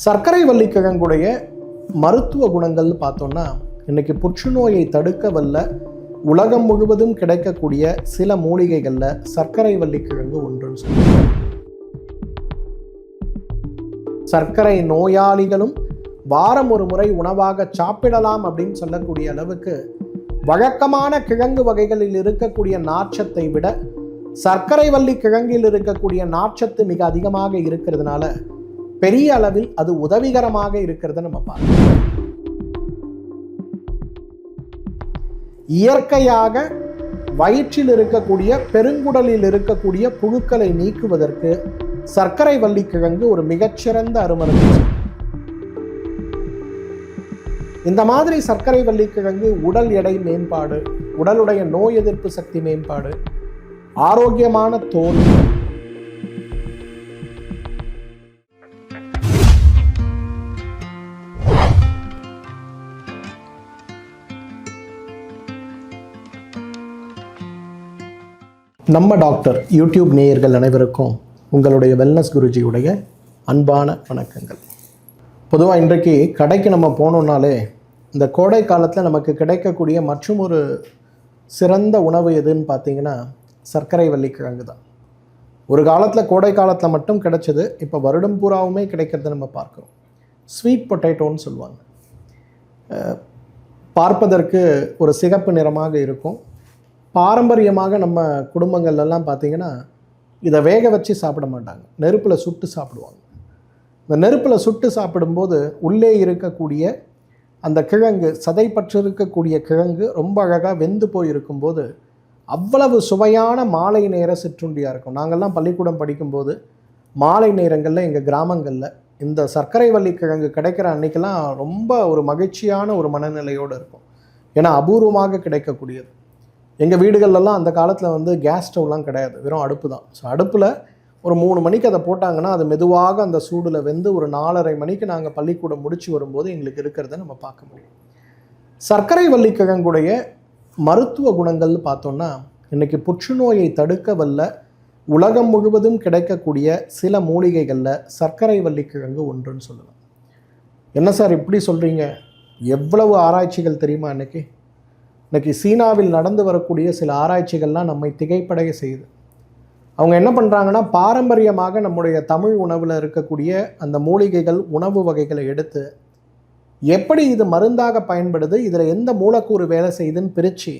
சர்க்கரை வள்ளிக்கிழங்குடைய மருத்துவ குணங்கள்னு பார்த்தோம்னா இன்னைக்கு புற்றுநோயை தடுக்க வல்ல உலகம் முழுவதும் கிடைக்கக்கூடிய சில மூலிகைகளில் சர்க்கரை வள்ளிக்கிழங்கு ஒன்றுன்னு சொல்லுவாங்க. சர்க்கரை நோயாளிகளும் வாரம் ஒரு முறை உணவாக சாப்பிடலாம் அப்படின்னு சொல்லக்கூடிய அளவுக்கு வழக்கமான கிழங்கு வகைகளில் இருக்கக்கூடிய நாச்சத்தை விட சர்க்கரை வள்ளி கிழங்கில் இருக்கக்கூடிய நாச்சத்து மிக அதிகமாக இருக்கிறதுனால பெரிய அளவில் அது உதவிகரமாக இருக்கிறத நம்ம பார்க்கலாம் இயற்கையாக வயிற்றில் இருக்கக்கூடிய பெருங்குடலில் இருக்கக்கூடிய புழுக்களை நீக்குவதற்கு சர்க்கரை வள்ளி கிழங்கு ஒரு மிகச்சிறந்த அருமருந்து இந்த மாதிரி சர்க்கரை வள்ளி கிழங்கு உடல் எடை மேம்பாடு உடலுடைய நோய் எதிர்ப்பு சக்தி மேம்பாடு ஆரோக்கியமான தோல் நம்ம டாக்டர் யூடியூப் நேயர்கள் அனைவருக்கும் உங்களுடைய வெல்னஸ் குருஜியுடைய அன்பான வணக்கங்கள். பொதுவாக இன்றைக்கு கடைக்கு நம்ம போனோம்னாலே இந்த கோடை காலத்தில் நமக்கு கிடைக்கக்கூடிய மற்றும் ஒரு சிறந்த உணவு எதுன்னு பார்த்தீங்கன்னா சர்க்கரை வள்ளிக்கிழங்கு தான். ஒரு காலத்தில் கோடை காலத்தில் மட்டும் கிடைச்சது இப்போ வருடம் பூராவுமே கிடைக்கிறத நம்ம பார்க்குறோம். ஸ்வீட் பொட்டேட்டோன்னு சொல்லுவாங்க. பார்ப்பதற்கு ஒரு சிகப்பு நிறமாக இருக்கும். பாரம்பரியமாக நம்ம குடும்பங்கள்லாம் பார்த்தீங்கன்னா இதை வேக வச்சு சாப்பிட மாட்டாங்க. நெருப்பில் சுட்டு சாப்பிடுவாங்க. இந்த நெருப்பில் சுட்டு சாப்பிடும்போது உள்ளே இருக்கக்கூடிய அந்த கிழங்கு சதைப்பற்று இருக்கக்கூடிய கிழங்கு ரொம்ப அழகாக வெந்து போய் இருக்கும்போது அவ்வளவு சுவையான மாலை நேர சிற்றுண்டியாக இருக்கும். நாங்கள்லாம் பள்ளிக்கூடம் படிக்கும்போது மாலை நேரங்களில் எங்கள் கிராமங்களில் இந்த சர்க்கரை வள்ளி கிழங்கு கிடைக்கிற அன்னைக்கெல்லாம் ரொம்ப ஒரு மகிழ்ச்சியான ஒரு மனநிலையோடு இருக்கும். ஏன்னா அபூர்வமாக கிடைக்கக்கூடியது. எங்கள் வீடுகள்லாம் அந்த காலத்தில் வந்து கேஸ் ஸ்டவ்லாம் கிடையாது. வெறும் அடுப்பு தான் ஸோ அடுப்பில் ஒரு மூணு மணிக்கு அதை போட்டாங்கன்னா அது மெதுவாக அந்த சூடில் வெந்து ஒரு நாலரை மணிக்கு நாங்கள் பள்ளிக்கூடம் முடிச்சு வரும்போது எங்களுக்கு இருக்கிறத நம்ம பார்க்க முடியும். சர்க்கரை வள்ளிக்கிழங்குடைய மருத்துவ குணங்கள்னு பார்த்தோன்னா இன்றைக்கி புற்றுநோயை தடுக்க வல்ல உலகம் முழுவதும் கிடைக்கக்கூடிய சில மூலிகைகளில் சர்க்கரை வள்ளிக்கிழங்கு ஒன்றுன்னு சொல்லலாம். என்ன சார் இப்படி சொல்கிறீங்க எவ்வளவு ஆராய்ச்சிகள் தெரியுமா இன்னைக்கு? இன்றைக்கி சீனாவில் நடந்து வரக்கூடிய சில ஆராய்ச்சிகள்லாம் நம்மை திகைப்படைய செய்யுது. அவங்க என்ன பண்ணுறாங்கன்னா பாரம்பரியமாக நம்முடைய தமிழ் உணவில் இருக்கக்கூடிய அந்த மூலிகைகள் உணவு வகைகளை எடுத்து எப்படி இது மருந்தாக பயன்படுது இதில் எந்த மூலக்கூறு வேலை செய்யுதுன்னு பிரித்து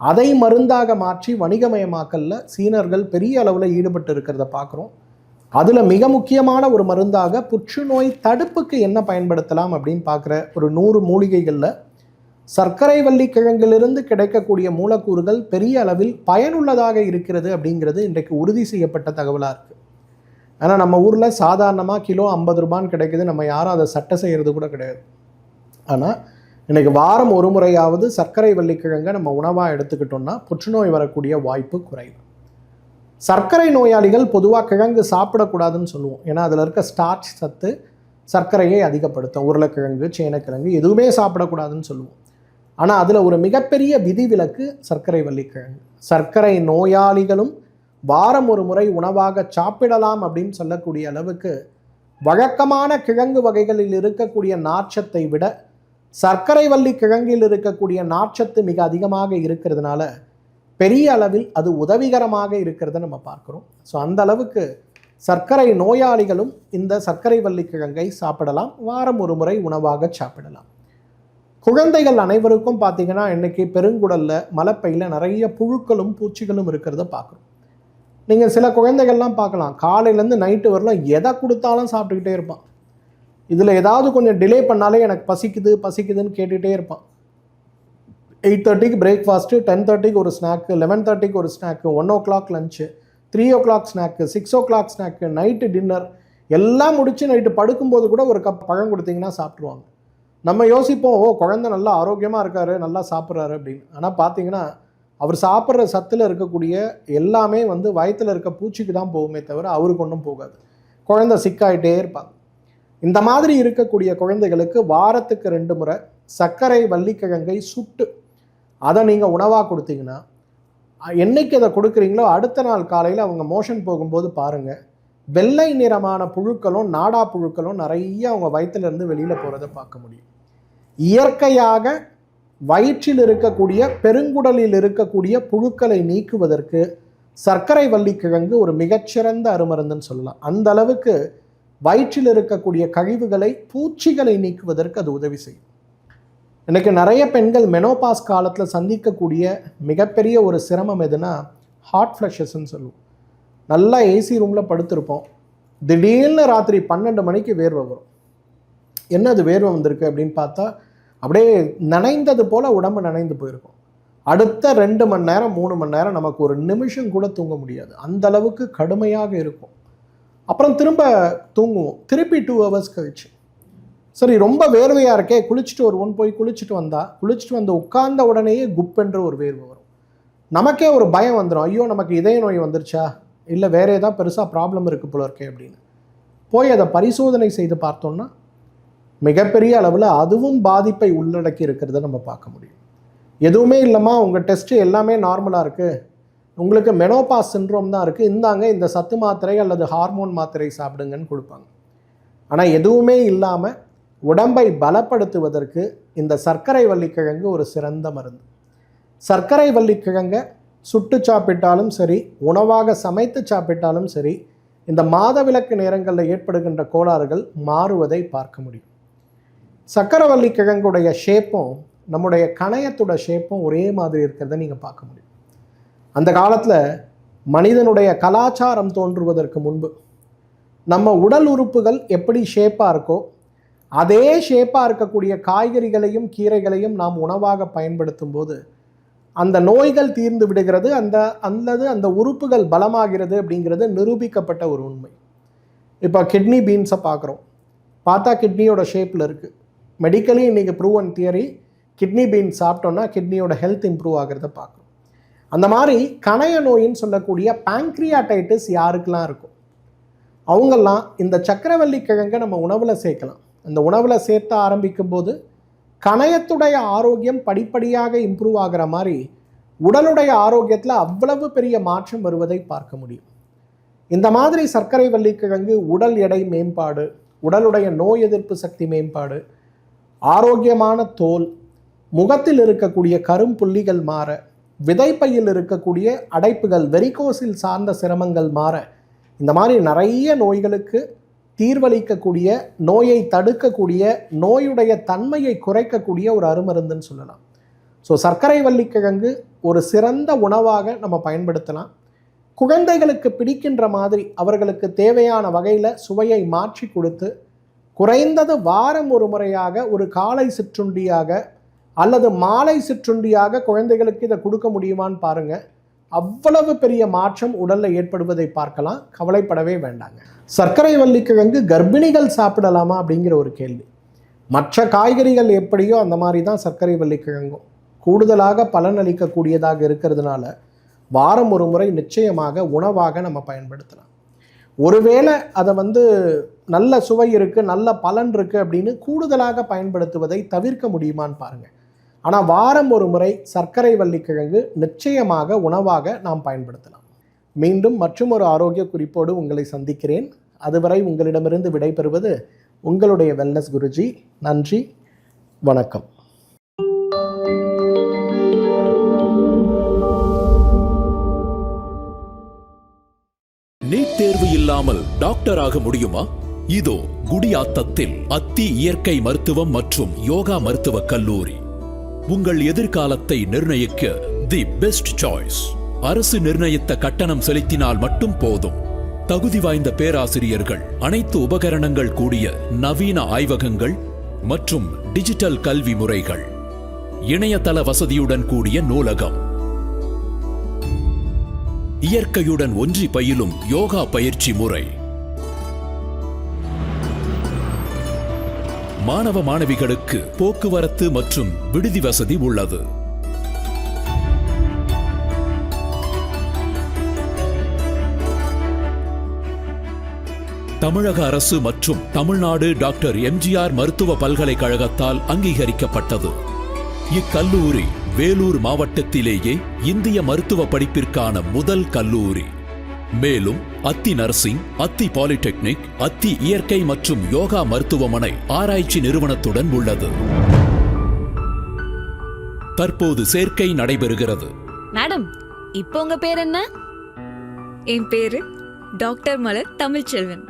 அதை மருந்தாக மாற்றி வணிகமயமாக்கலில் சீனர்கள் பெரிய அளவில் ஈடுபட்டு இருக்கிறத பார்க்குறோம். அதில் மிக முக்கியமான ஒரு மருந்தாக புற்றுநோய் தடுப்புக்கு என்ன பயன்படுத்தலாம் அப்படின்னு பார்க்குற ஒரு நூறு மூலிகைகளில் சர்க்கரை வள்ளி கிழங்கிலிருந்து கிடைக்கக்கூடிய மூலக்கூறுகள் பெரிய அளவில் பயனுள்ளதாக இருக்கிறது அப்படிங்கிறது இன்றைக்கு உறுதி செய்யப்பட்ட தகவலாக இருக்குது ஆனால் நம்ம ஊரில் சாதாரணமாக கிலோ ஐம்பது ரூபான்னு கிடைக்குது. நம்ம யாரும் அதை சட்டை செய்கிறது கூட கிடையாது. ஆனால் இன்றைக்கி வாரம் ஒரு முறையாவது சர்க்கரை வள்ளிக்கிழங்கை நம்ம உணவாக எடுத்துக்கிட்டோம்னா புற்றுநோய் வரக்கூடிய வாய்ப்பு குறைவு. சர்க்கரை நோயாளிகள் பொதுவாக கிழங்கு சாப்பிடக்கூடாதுன்னு சொல்லுவோம். ஏன்னா அதில் இருக்க ஸ்டார்ச் சத்து சர்க்கரையை அதிகப்படுத்தும். உருளைக்கிழங்கு சேனக்கிழங்கு எதுவுமே சாப்பிடக்கூடாதுன்னு சொல்லுவோம். ஆனால் அதில் ஒரு மிகப்பெரிய விதிவிலக்கு சர்க்கரை வள்ளிக்கிழங்கு. சர்க்கரை நோயாளிகளும் வாரம் ஒரு முறை உணவாக சாப்பிடலாம் அப்படின்னு சொல்லக்கூடிய அளவுக்கு வழக்கமான கிழங்கு வகைகளில் இருக்கக்கூடிய நார்ச்சத்தை விட சர்க்கரை வள்ளி கிழங்கில் இருக்கக்கூடிய நார்ச்சத்து மிக அதிகமாக இருக்கிறதுனால பெரிய அளவில் அது உதவிகரமாக இருக்கிறத நம்ம பார்க்குறோம். ஸோ அந்த அளவுக்கு சர்க்கரை நோயாளிகளும் இந்த சர்க்கரை வள்ளி கிழங்கை சாப்பிடலாம். வாரம் ஒரு முறை உணவாக சாப்பிடலாம். குழந்தைகள் அனைவருக்கும் பார்த்தீங்கன்னா இன்னைக்கு பெருங்குடலில் மலப்பையில் நிறைய புழுக்களும் பூச்சிகளும் இருக்கிறத பார்க்குறோம். நீங்கள் சில குழந்தைகள்லாம் பார்க்கலாம். காலையிலேருந்து நைட்டு வரலாம் எதை கொடுத்தாலும் சாப்பிட்டுக்கிட்டே இருப்பான். இதில் ஏதாவது கொஞ்சம் டிலே பண்ணாலே எனக்கு பசிக்குது பசிக்குதுன்னு கேட்டுகிட்டே இருப்பான். எயிட் தேர்ட்டிக்கு பிரேக்ஃபாஸ்ட்டு டென் தேர்ட்டிக்கு ஒரு ஸ்நாக்கு லெவன் தேர்ட்டிக்கு ஒரு snack one o'clock lunch three o'clock snack six o'clock snack night dinner எல்லாம் முடித்து நைட்டு படுக்கும்போது கூட ஒரு கப் பழம் கொடுத்தீங்கன்னா சாப்பிட்ருவாங்க நம்ம யோசிப்போம் ஓ குழந்தை நல்லா ஆரோக்கியமாக இருக்காரு நல்லா சாப்பிட்றாரு அப்படின்னு. ஆனால் பார்த்தீங்கன்னா அவர் சாப்பிட்ற சத்தில் இருக்கக்கூடிய எல்லாமே வந்து வயத்தில் இருக்க பூச்சிக்கு தான் போகுமே தவிர அவருக்கு ஒன்றும் போகாது. குழந்தை சிக்காயிட்டே இருப்பாங்க. இந்த மாதிரி இருக்கக்கூடிய குழந்தைகளுக்கு வாரத்துக்கு ரெண்டு முறை சர்க்கரை வள்ளிக்கிழங்கை சுட்டு அதை நீங்கள் உணவாக கொடுத்தீங்கன்னா என்னைக்கு அதை கொடுக்குறீங்களோ அடுத்த நாள் காலையில் அவங்க மோஷன் போகும்போது பாருங்கள் வெள்ளை நிறமான புழுக்களும் நாடா புழுக்களும் நிறைய அவங்க வயிற்றுலேருந்து வெளியில் போகிறத பார்க்க முடியும். இயற்கையாக வயிற்றில் இருக்கக்கூடிய பெருங்குடலில் இருக்கக்கூடிய புழுக்களை நீக்குவதற்கு சர்க்கரை வள்ளிக்கிழங்கு ஒரு மிகச்சிறந்த அருமருந்துன்னு சொல்லலாம். அந்த அளவுக்கு வயிற்றில் இருக்கக்கூடிய கழிவுகளை பூச்சிகளை நீக்குவதற்கு அது உதவி செய்யும். எனக்கு நிறைய பெண்கள் மெனோபாஸ் காலத்தில் சந்திக்கக்கூடிய மிகப்பெரிய ஒரு சிரமம் எதுனா ஹார்ட் ஃப்ளஷஸ்ன்னு சொல்லுவோம். நல்லா ஏசி ரூமில் படுத்திருப்போம். திடீர்னு ராத்திரி பன்னெண்டு மணிக்கு வேர்வை வரும். என்ன அது வேர்வை வந்திருக்கு அப்படின்னு பார்த்தா அப்படியே நனைந்தது போல் உடம்பு நனைந்து போயிருக்கும். அடுத்த ரெண்டு மணி நேரம் மூணு மணி நேரம் நமக்கு ஒரு நிமிஷம் கூட தூங்க முடியாது. அந்த அளவுக்கு கடுமையாக இருக்கும். அப்புறம் திரும்ப தூங்குவோம். திருப்பி டூ ஹவர்ஸ் கழிச்சு. சரி ரொம்ப வேர்வையாக இருக்கே குளிச்சுட்டு வருவோம் போய் குளிச்சுட்டு வந்தா குளிச்சுட்டு வந்து உட்கார்ந்த உடனேயே குப்பென்ற ஒரு வேர்வை வரும். நமக்கே ஒரு பயம் வந்துடும் ஐயோ நமக்கு இதய நோய் வந்துருச்சா? இல்லை வேற ஏதாவது பெருசாக ப்ராப்ளம் இருக்குது போல இருக்கே அப்படின்னு. போய் அதை பரிசோதனை செய்து பார்த்தோம்னா மிகப்பெரிய அளவில் அதுவும் பாதிப்பை உள்ளடக்கி இருக்கிறத நம்ம பார்க்க முடியும். எதுவுமே இல்லைம்மா உங்கள் டெஸ்ட்டு எல்லாமே நார்மலாக இருக்குது உங்களுக்கு மெனோபாஸ் சின்ரோம் தான் இருக்குது இந்தாங்க இந்த சத்து மாத்திரை அல்லது ஹார்மோன் மாத்திரை சாப்பிடுங்கன்னு கொடுப்பாங்க. ஆனால் எதுவுமே இல்லாமல் உடம்பை பலப்படுத்துவதற்கு இந்த சர்க்கரை வள்ளிக்கிழங்கு ஒரு சிறந்த மருந்து. சர்க்கரை வள்ளிக்கிழங்கை சுட்டு சாப்பிட்டாலும் சரி உணவாக சமைத்து சாப்பிட்டாலும் சரி இந்த மாதவிலக்கு நேரங்களில் ஏற்படுகின்ற கோளாறுகள் மாறுவதை பார்க்க முடியும். சக்கரவள்ளி கிழங்குடைய ஷேப்பும் நம்முடைய கணையத்தோட ஷேப்பும் ஒரே மாதிரி இருக்கிறத நீங்கள் பார்க்க முடியும். அந்த காலத்தில் மனிதனுடைய கலாச்சாரம் தோன்றுவதற்கு முன்பு நம்ம உடல் உறுப்புகள் எப்படி ஷேப்பாக இருக்கோ அதே ஷேப்பாக இருக்கக்கூடிய காய்கறிகளையும் கீரைகளையும் நாம் உணவாக பயன்படுத்தும் போது அந்த நோய்கள் தீர்ந்து விடுகிறது அந்த அல்லது அந்த உறுப்புகள் பலமாகிறது அப்படிங்கிறது நிரூபிக்கப்பட்ட ஒரு உண்மை. இப்போ கிட்னி பீன்ஸை பார்க்குறோம் பார்த்தா கிட்னியோட ஷேப்பில் இருக்குது மெடிக்கலி இன்றைக்கி prove and theory kidney beans சாப்பிட்டோன்னா கிட்னியோட ஹெல்த் இம்ப்ரூவ் ஆகிறத பார்க்குறோம் அந்த மாதிரி கணைய நோயின்னு சொல்லக்கூடிய பேங்க்ரியாட்டைட்டிஸ் யாருக்கெல்லாம் இருக்கும்? அவங்கெல்லாம் இந்த சக்கரவள்ளி கிழங்கை நம்ம உணவில் சேர்க்கலாம். அந்த உணவில் சேர்த்த ஆரம்பிக்கும் போது கணையத்துடைய ஆரோக்கியம் படிப்படியாக இம்ப்ரூவ் ஆகிற மாதிரி உடலுடைய ஆரோக்கியத்தில் அவ்வளவு பெரிய மாற்றம் வருவதை பார்க்க முடியும். இந்த மாதிரி சர்க்கரை வள்ளிக்கிழங்கு உடல் எடை மேம்பாடு உடலுடைய நோய் எதிர்ப்பு சக்தி மேம்பாடு ஆரோக்கியமான தோல் முகத்தில் இருக்கக்கூடிய கரும்புள்ளிகள் மாற விதைப்பையில் இருக்கக்கூடிய அடைப்புகள் வெரிகோஸில் சார்ந்த சிரமங்கள் மாற இந்த மாதிரி நிறைய நோய்களுக்கு தீர்வளிக்கக்கூடிய நோயை தடுக்கக்கூடிய நோயுடைய தன்மையை குறைக்கக்கூடிய ஒரு அருமருந்துன்னு சொல்லலாம். ஸோ சர்க்கரை வள்ளிக்கிழங்கு ஒரு சிறந்த உணவாக நம்ம பயன்படுத்தலாம். குழந்தைகளுக்கு பிடிக்கின்ற மாதிரி அவர்களுக்கு தேவையான வகையில் சுவையை மாற்றி கொடுத்து குறைந்தது வாரம் ஒரு முறையாக ஒரு காலை சிற்றுண்டியாக அல்லது மாலை சிற்றுண்டியாக குழந்தைகளுக்கு இதை கொடுக்க முடியுமான்னு பாருங்கள் அவ்வளவு பெரிய மாற்றம் உடலில் ஏற்படுவதை பார்க்கலாம். கவலைப்படவே வேண்டாங்க. சர்க்கரை வள்ளிக்கிழங்கு கர்ப்பிணிகள் சாப்பிடலாமா அப்படிங்கிற ஒரு கேள்வி. மற்ற காய்கறிகள் எப்படியோ அந்த மாதிரி தான் சர்க்கரை வள்ளிக்கிழங்கும். கூடுதலாக பலனளிக்கக்கூடியதாக இருக்கிறதுனால வாரம் ஒரு முறை நிச்சயமாக உணவாக நம்ம பயன்படுத்தலாம். ஒருவேளை அதை வந்து நல்ல சுவை இருக்குது நல்ல பலன் இருக்குது அப்படின்னு கூடுதலாக பயன்படுத்துவதை தவிர்க்க முடியுமான்னு பாருங்கள் ஆனால் வாரம் ஒரு முறை சர்க்கரை வள்ளிக்கிழங்கு நிச்சயமாக உணவாக நாம் பயன்படுத்தலாம். மீண்டும் மற்றும் ஒரு ஆரோக்கிய குறிப்போடு உங்களை சந்திக்கிறேன். அதுவரை உங்களிடமிருந்து விடைபெறுவது உங்களுடைய வெல்னஸ் குருஜி. நன்றி. வணக்கம். நீட் தேர்வு இல்லாமல் டாக்டர் ஆக முடியுமா? இதோ குடியாத்தத்தில் அத்தி இயற்கை மருத்துவம் மற்றும் யோகா மருத்துவக் கல்லூரி. உங்கள் எதிர்காலத்தை நிர்ணயிக்க தி பெஸ்ட் சாய்ஸ். அரசு நிர்ணயித்த கட்டணம் செலுத்தினால் மட்டும் போதும். தகுதி வாய்ந்த பேராசிரியர்கள் அனைத்து உபகரணங்கள் கூடிய நவீன ஆய்வகங்கள் மற்றும் டிஜிட்டல் கல்வி முறைகள். இணையதள வசதியுடன் கூடிய நூலகம். இயற்கையுடன் ஒன்றி பயிலும் யோகா பயிற்சி முறை. மாணவ மாணவிகளுக்கு போக்குவரத்து மற்றும் விடுதி வசதி உள்ளது. தமிழக அரசு மற்றும் தமிழ்நாடு டாக்டர் எம்ஜிஆர் மருத்துவ பல்கலைக்கழகத்தால் அங்கீகரிக்கப்பட்டது. இக்கல்லூரி வேலூர் மாவட்டத்திலேயே இந்திய மருத்துவ படிப்பிற்கான முதல் கல்லூரி. மேலும் அத்தி நர்சிங் அத்தி பாலிடெக்னிக் அத்தி இயற்கை மற்றும் யோகா மருத்துவமனை ஆராய்ச்சி நிறுவனத்துடன் உள்ளது. தற்போது சேர்க்கை நடைபெறுகிறது. மேடம் இப்போ உங்க பேர் என்ன? என் பேரு டாக்டர் மலர் தமிழ்ச்செல்வன்.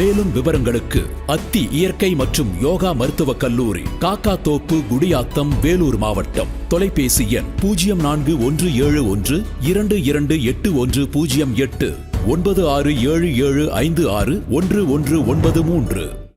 மேலும் விவரங்களுக்கு அத்தி இயற்கை மற்றும் யோகா மருத்துவக் கல்லூரி காக்கா தோப்பு குடியாத்தம் வேலூர் மாவட்டம். தொலைபேசி எண் பூஜ்ஜியம் நான்கு ஒன்று ஏழு ஒன்று இரண்டு இரண்டு எட்டு ஒன்று பூஜ்ஜியம் எட்டு ஒன்பது ஆறு ஏழு ஏழு ஐந்து ஆறு ஒன்று ஒன்று ஒன்பது மூன்று.